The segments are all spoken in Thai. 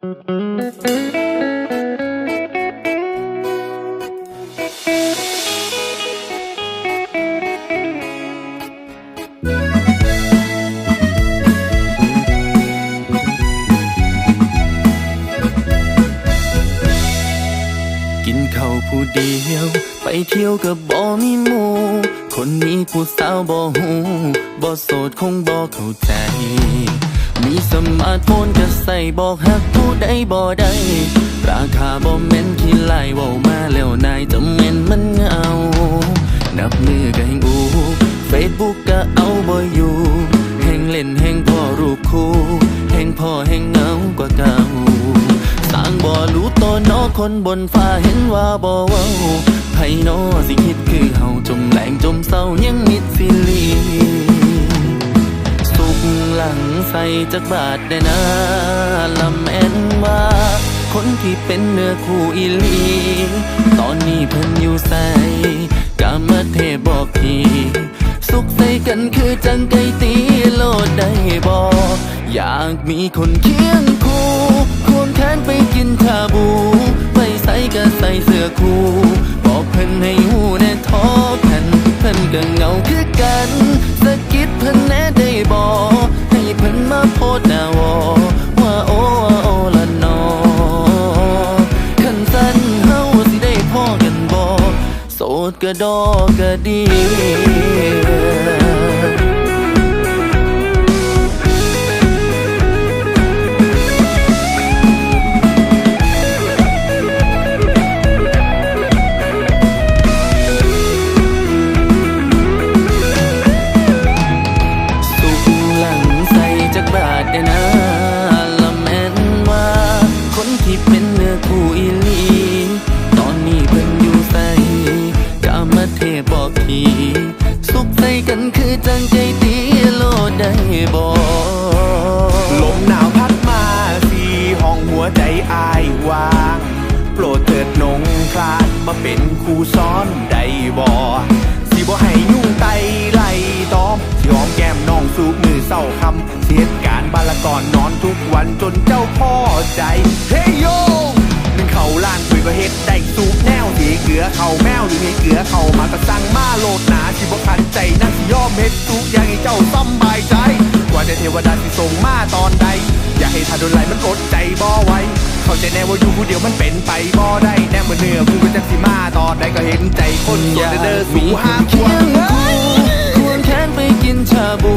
กินข้าวผู้เดียว ไปเที่ยวกับบ่มีหมู่คนมีผู้สาวบ่หูบ่โสดคงบ่เข้าใจ มีสมาร์ทโฟนก็ใส่บอกหักผู้ใดบ่ได้ราคาบ่แม่นที่ไล่ว้ามาแล้วนายจะแม่นมันเงา นับมือก็แห่งอูเฟซบุ๊กก็เอาบ่อยู่แห่งเล่นแห่งพ่อรูปคู่แห่งพ่อแห่งเงากว่าเก่าสร้างบ่รู้ตัวนอคนบนฟ้าเห็นว่าบ่เว้าไผนอสิคิดคือเฮาจมแหลงจมเศร้ายังมิดสิลี จักบาทได้นะลำแม่นว่า คนที่เป็นเนื้อคู่อีลี ตอนนี้เพิ่นอยู่ใส่กามาเทบอกทีสุขใส่กันคือจังไกตีโลดได้บอกอยากมีคนเคียงคู่ควงแขนไปกินชาบู ไปใส่ก็ใส่เสื้อคู่ บอกเพิ่นให้หูแน่ทอ โสดก็ดอกก็ดี คือจังใจตีโลดได้บอลมหนาวพัดมาสีห้องหัวใจอายว่าง โปรดเถิดนงคลานมาเป็นครูซ้อนได้บ่สิบ่ให้ยุ่งไตไล่ตอมสิหอมแก้มน้องสูบมือเศร้าคำเสียการบาละก่อนนอนทุกวันจนเจ้าพ่อใจเฮ้ยโยนึ่งเขาล้านคุยก็เฮ็ดได้สูบแนวสีเกลือเข่าแมวหรือให้เกลือเข่ามาก็สั่งมาโลดหนาสิบ่คันใจนั่งสิ ยอมเฮ็ดทุกอย่างให้เจ้าสำบายใจ ว่าแต่เทวดาสิส่งมาตอนใด อย่าให้ทาโดนไหลมันอดใจบ่ไหวเข้าใจแน่ว่าอยู่ผู้เดียวมันเป็นไปบ่ได้แน่เมื่อเนื้อคู่เป็นจักสิมาตอนใดก็เห็นใจคนโสดเด้อสู่ห้างควงควงแขนไปกินชาบู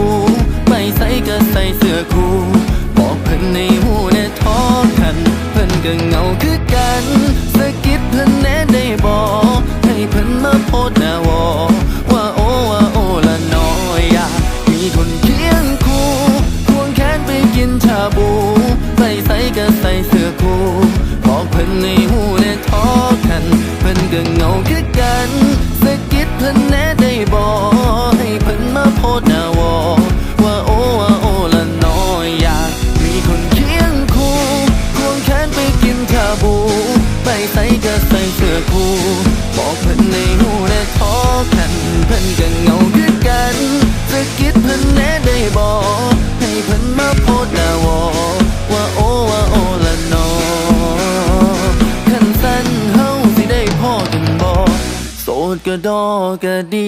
อคู่บอกเพิ่นในหูแน่ทอกันเพิ่นก็เหงาคือกันสะกิดเพิ่นแน่ได้บอกให้เพิ่นมาโพดหน้าวอว่าโอว่าโอละน้อคันสั้นเฮาสิได้พ่อกันบ่โสดก็ดอก็ดี